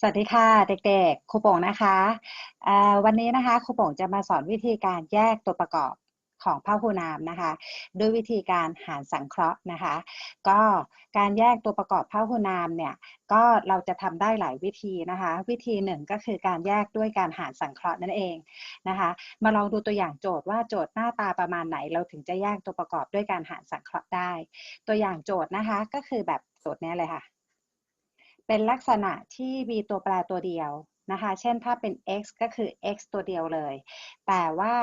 สวัสดีค่ะเด็กๆครูโป่งนะคะวันนี้นะคะครูโป่งจะมาสอนวิธีการแยกตัวประกอบของพหูนามนะคะด้วยวิธีการหารสังเคราะห์นะคะ ก็การแยกตัวประกอบพหูนามเนี่ยก็เราจะทำได้หลายวิธีนะคะ วิธีหนึ่งก็คือการแยกด้วยการหารสังเคราะห์นั่นเองนะคะ มาลองดูตัวอย่างโจทย์ว่าโจทย์หน้าตาประมาณไหน เราถึงจะแยกตัวประกอบด้วยการหารสังเคราะห์ได้ ตัวอย่างโจทย์นะคะก็คือแบบโจทย์นี้เลยค่ะ เป็นลักษณะที่มีตัวแปรตัวเดียวนะคะ เช่นถ้าเป็น x ก็คือ x ตัวเดียวเลย แต่ว่า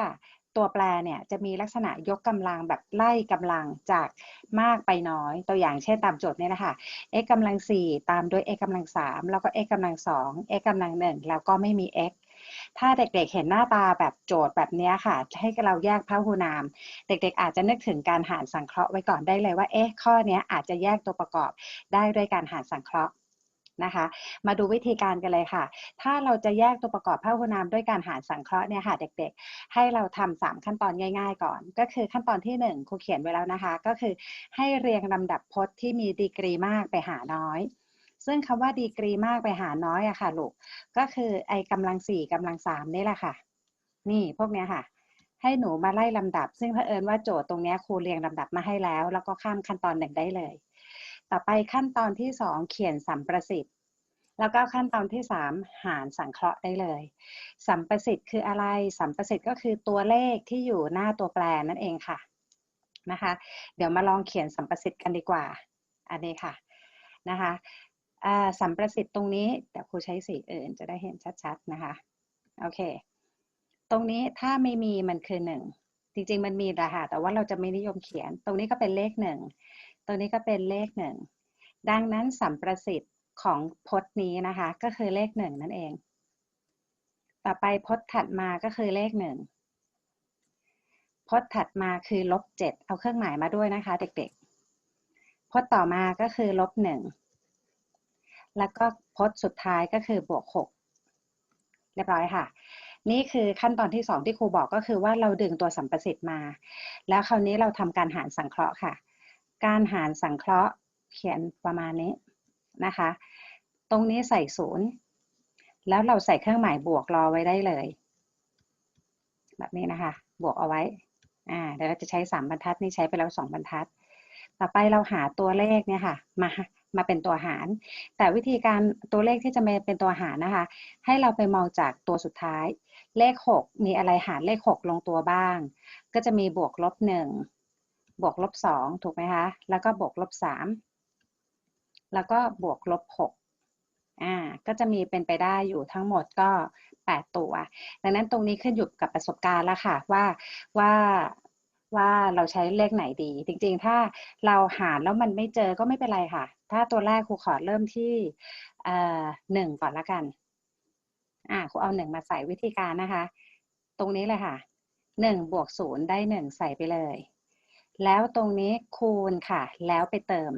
ตัวแปรเนี่ยจะมีลักษณะยกกำลังแบบไล่กำลังจากมากไปน้อย ตัวอย่างเช่นตามโจทย์นี้นะคะ x กำลัง 4 ตามด้วย x กำลัง 3 แล้วก็ x กำลัง 2 x กำลัง 1 แล้วก็ไม่มี x ถ้าเด็กๆ เห็นหน้าตาแบบโจทย์แบบนี้ค่ะ ให้เราแยกพหูนาม เด็กๆ อาจจะนึกถึงการหารสังเคราะห์ไว้ก่อนได้เลยว่า เอ๊ะ ข้อนี้อาจจะแยกตัวประกอบได้ด้วยการหารสังเคราะห์ นะคะ มาดูวิธีการกันเลยค่ะ ถ้าเราจะแยกตัวประกอบพหูนามด้วยการหารสังเคราะห์เนี่ยค่ะเด็กๆ ให้เราทำสามขั้นตอนง่าย ๆ ก่อน ก็คือขั้นตอนที่หนึ่งครูเขียนไว้แล้วนะคะ ก็คือให้เรียงลำดับพจน์ที่มีดีกรีมากไปหาน้อย ซึ่งคำว่าดีกรีมากไปหาน้อยอะค่ะลูก ก็คือไอ้กำลังสี่กำลังสามนี่แหละค่ะ นี่พวกเนี้ยค่ะให้หนูมาไล่ลำดับ ซึ่งเผอิญว่าโจทย์ตรงเนี้ยครูเรียงลำดับมาให้แล้ว แล้วก็ข้ามขั้นตอนหนึ่งได้เลย ต่อไปขั้นตอนที่สองเขียนสัมประสิทธิ์แล้วก็ขั้นตอนที่สามหารสังเคราะห์ได้เลย สัมประสิทธิ์คืออะไร สัมประสิทธิ์ก็คือตัวเลขที่อยู่หน้าตัวแปรนั่นเองค่ะนะคะ เดี๋ยวมาลองเขียนสัมประสิทธิ์กันดีกว่า อันนี้ค่ะนะคะสัมประสิทธิ์ตรงนี้เดี๋ยวครูใช้สีอื่นจะได้เห็นชัด ๆนะคะ โอเค ตรงนี้ถ้าไม่มีมันคือหนึ่งจริงๆมันมีแหละค่ะแต่ว่าเราจะไม่นิยมเขียน ตรงนี้ก็เป็นเลขหนึ่ง ตรงนี้ก็เป็นเลขหนึ่ง ดังนั้นสัมประสิทธิ์ของพจน์นี้นะคะ ก็คือเลขหนึ่งนั่นเอง ต่อไปพจน์ถัดมาก็คือเลขหนึ่งพจน์ถัดมาคือลบเจ็ดเอาเครื่องหมายมาด้วยนะคะ เด็กๆ พจน์ต่อมาก็คือลบหนึ่งแล้วก็พจน์สุดท้ายก็คือบวกหกเรียบร้อยค่ะ นี่คือขั้นตอนที่สองที่ครูบอกก็คือว่าเราดึงตัวสัมประสิทธิ์มา แล้วคราวนี้เราทำการหารสังเคราะห์ค่ะ การหารสังเคราะห์เขียนประมาณนี้นะคะ ตรงนี้ใส่ศูนย์แล้วเราใส่เครื่องหมายบวกรอไว้ได้เลย แบบนี้นะคะ บวกเอาไว้อ่าเดี๋ยวเราจะใช้สามบรรทัดนี่ใช้ไปแล้วสองบรรทัด ต่อไปเราหาตัวเลขเนี่ยค่ะมามาเป็นตัวหาร แต่วิธีการตัวเลขที่จะมาเป็นตัวหารนะคะ ให้เราไปมองจากตัวสุดท้าย เลข 6 มีอะไรหารเลข 6 ลงตัวบ้าง ก็จะมีบวกลบ1 บวกลบ2ถูกไหมคะ แล้วก็บวกลบ3แล้วก็บวกลบ6อ่าก็จะมีเป็นไปได้อยู่ทั้งหมดก็8ตัว ดังนั้นตรงนี้ขึ้นอยู่กับประสบการณ์แล้วค่ะว่าว่าว่าเราใช้เลขไหนดี จริงๆ ถ้าเราหารแล้วมันไม่เจอก็ไม่เป็นไรค่ะ ถ้าตัวแรกครูขอเริ่มที่หนึ่งก่อนละกันอ่าครูเอาหนึ่งมาใส่วิธีการนะคะ ตรงนี้เลยค่ะหนึ่งบวกศูนย์ได้หนึ่งใส่ไปเลย แล้วตรงนี้คูณค่ะ แล้วไปเติม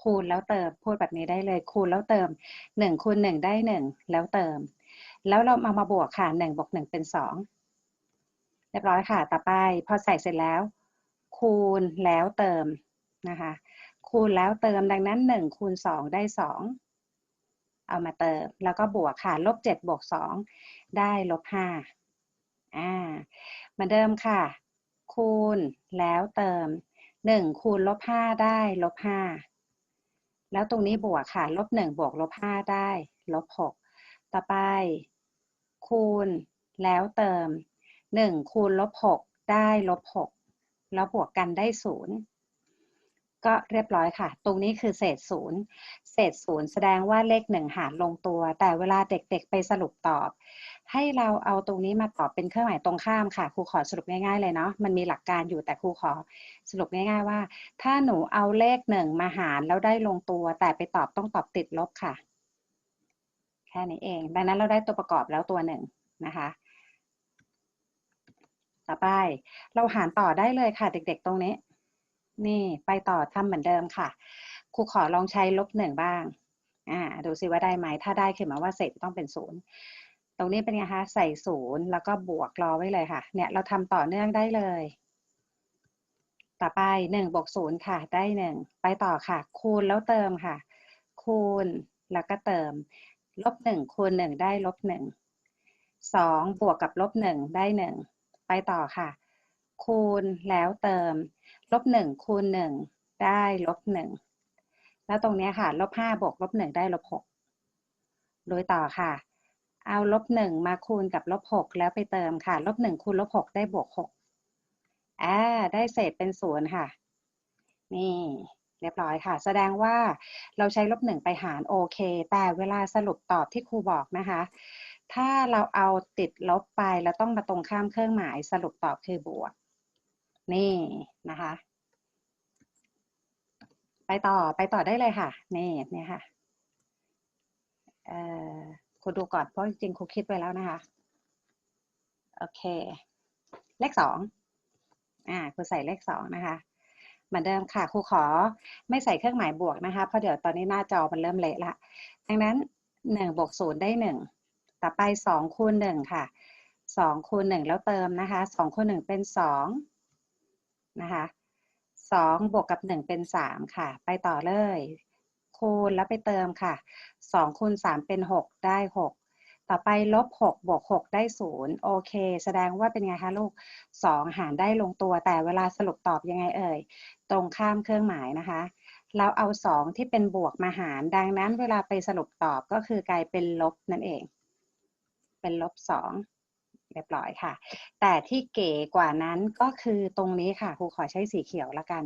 คูณแล้วเติมพูดแบบนี้ได้เลย คูณแล้วเติมหนึ่งคูณหนึ่งได้หนึ่งแล้วเติม แล้วเรามามาบวกค่ะหนึ่งบวกหนึ่งเป็นสองเรียบร้อยค่ะ ต่อไปพอใส่เสร็จแล้ว คูณแล้วเติมนะคะ คูณแล้วเติมดังนั้นหนึ่งคูณสองได้สองเอามาเติม แล้วก็บวกค่ะลบเจ็ดบวกสองได้ลบห้าอ่ามือนเดิมค่ะ คูณ แล้วเติมหนึ่งคูณลบห้าได้ลบห้าแล้วตรงนี้บวกค่ะลบหนึ่งบวกลบห้าได้ลบหกต่อไป คูณแล้วเติมหนึ่งคูณลบหกได้ลบหกแล้วบวกกันได้ศูนย์ ก็เรียบร้อยค่ะ ตรงนี้คือเศษศูนย์เศษศูนย์แสดงว่าเลขหนึ่งหารลงตัว แต่เวลาเด็กๆไปสรุปตอบ ให้เราเอาตรงนี้มาตอบเป็นเครื่องหมายตรงข้ามค่ะครูขอสรุปง่ายๆเลยเนาะมันมีหลักการอยู่แต่ครูขอสรุปง่ายๆว่า ถ้าหนูเอาเลขหนึ่งมาหารแล้วได้ลงตัว แต่ไปตอบต้องตอบติดลบค่ะ แค่นี้เอง ดังนั้นเราได้ตัวประกอบแล้วตัวหนึ่งนะคะต่อไป เราหารต่อได้เลยค่ะเด็กๆตรงนี้ นี่ไปต่อทำเหมือนเดิมค่ะ ครูขอลองใช้ลบหนึ่งบ้าง อ่า ดูซิว่าได้ไหม ถ้าได้คือหมายว่าเศษต้องเป็นศูนย์ ตรงนี้เป็นไงคะ ใส่ศูนย์แล้วก็บวกรอไว้เลยค่ะ เนี่ยเราทำต่อเนื่องได้เลย ต่อไปหนึ่งบวกศูนย์ค่ะ ได้หนึ่ง ไปต่อค่ะ คูณแล้วเติมค่ะ คูณแล้วก็เติม ลบหนึ่งคูณหนึ่งได้ลบหนึ่ง สองบวกกับลบหนึ่งได้หนึ่ง ไปต่อค่ะ คูณแล้วเติม ลบหนึ่งคูณหนึ่งได้ลบหนึ่งแล้วตรงนี้ค่ะลบห้าบวกลบหนึ่งได้ลบหกโดยต่อค่ะ เอาลบหนึ่งมาคูณกับลบหกแล้วไปเติมค่ะลบหนึ่งคูณลบหกได้บวกหกอ่าได้เศษเป็นศูนย์ค่ะ นี่ เรียบร้อยค่ะ แสดงว่าเราใช้ลบหนึ่งไปหารโอเค แต่เวลาสรุปตอบที่ครูบอกนะคะ ถ้าเราเอาติดลบไปแล้วต้องมาตรงข้ามเครื่องหมายสรุปตอบคือบวก นี่นะคะ ไปต่อไปต่อได้เลยค่ะ นี่เนี่ยค่ะเอ่อครูดูก่อนเพราะจริงครูคิดไว้แล้วนะคะ โอเค เลขสองอ่าครูใส่เลขสองนะคะเหมือนเดิมค่ะครูขอไม่ใส่เครื่องหมายบวกนะคะ เพราะเดี๋ยวตอนนี้หน้าจอมันเริ่มเละละ ดังนั้นหนึ่งบวกศูนย์ได้หนึ่งต่อไปสองคูณหนึ่งค่ะสองคูณหนึ่งแล้วเติมนะคะสองคูณหนึ่งเป็นสอง นะคะสองบวกกับหนึ่งเป็นสามค่ะ ไปต่อเลย คูณแล้วไปเติมค่ะสองคูณสามเป็นหกได้หกต่อไปลบหกบวกหกได้ศูนย์โอเค แสดงว่าเป็นไงคะลูกสองหารได้ลงตัวแต่เวลาสรุปตอบยังไงเอ่ย ตรงข้ามเครื่องหมายนะคะ เราเอาสองที่เป็นบวกมาหาร ดังนั้นเวลาไปสรุปตอบก็คือกลายเป็นลบนั่นเอง เป็นลบสอง เรียบร้อยค่ะ แต่ที่เก๋กว่านั้นก็คือตรงนี้ค่ะครูขอใช้สีเขียวละกัน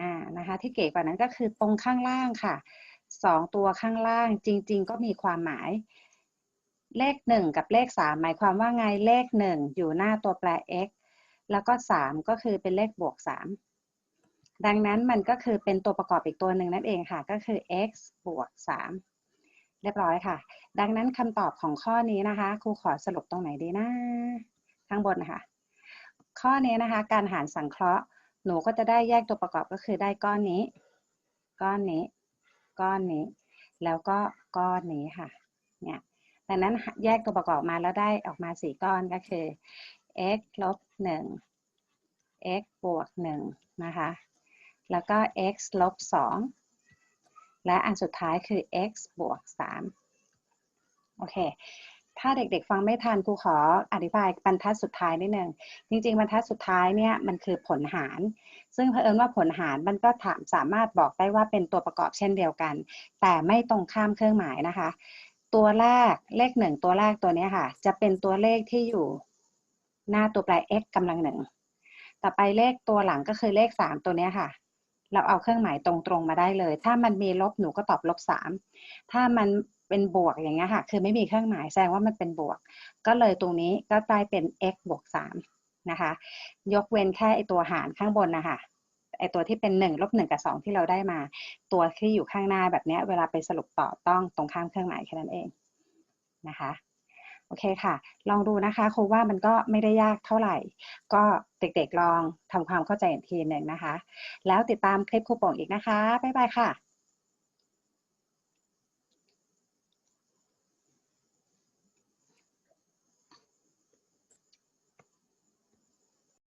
อ่านะคะที่เก๋กว่านั้นก็คือตรงข้างล่างค่ะสองตัวข้างล่างจริง ๆ ก็มีความหมาย เลขหนึ่งกับเลขสามหมายความว่าไงเลขหนึ่งอยู่หน้าตัวแปร x แล้วก็สามก็คือเป็นเลขบวกสามดังนั้นมันก็คือเป็นตัวประกอบอีกตัวหนึ่งนั่นเองค่ะ ก็คือ x บวกสามเรียบร้อยค่ะ ดังนั้นคำตอบของข้อนี้นะคะ ครูขอสรุปตรงไหนดีนะข้างบนนะคะ ข้อนี้นะคะ การหารสังเคราะห์ หนูก็จะได้แยกตัวประกอบก็คือได้ก้อนนี้ ก้อนนี้ ก้อนนี้ แล้วก็ก้อนนี้ค่ะ เนี่ยดังนั้นแยกตัวประกอบมาแล้วได้ออกมาสี่ก้อนก็คือ x ลบหนึ่ง x บวกหนึ่งนะคะ แล้วก็ x ลบสองและอันสุดท้ายคือ x บวก3 โอเค ถ้าเด็กๆฟังไม่ทันครูขออธิบายบรรทัดสุดท้ายนิดนึงจริง ๆ บรรทัดสุดท้ายเนี่ยมันคือผลหาร ซึ่งเผอิญว่าผลหารมันก็ถามสามารถบอกได้ว่าเป็นตัวประกอบเช่นเดียวกัน แต่ไม่ตรงข้ามเครื่องหมายนะคะ ตัวแรกเลขหนึ่งตัวแรกตัวนี้ค่ะ จะเป็นตัวเลขที่อยู่หน้าตัวแปร x กำลังหนึ่งต่อไปเลขตัวหลังก็คือเลขสามตัวนี้ค่ะ เราเอาเครื่องหมายตรงๆมาได้เลย ถ้ามันมีลบหนูก็ตอบลบสามถ้ามัน เป็นบวกอย่างเงี้ยค่ะ คือไม่มีเครื่องหมายแสดงว่ามันเป็นบวก ก็เลยตรงนี้ก็กลายเป็น x บวกสามนะคะ ยกเว้นแค่ไอตัวหารข้างบนนะคะไอตัวที่เป็นหนึ่งลบหนึ่งกับสองที่เราได้มา ตัวที่อยู่ข้างหน้าแบบนี้เวลาไปสรุปต่อต้องตรงข้ามเครื่องหมายแค่นั้นเองนะคะโอเคค่ะ ลองดูนะคะครูว่ามันก็ไม่ได้ยากเท่าไหร่ ก็เด็กๆลองทำความเข้าใจอีกทีหนึ่งนะคะ แล้วติดตามคลิปครูโป่งอีกนะคะ บ๊ายบายค่ะ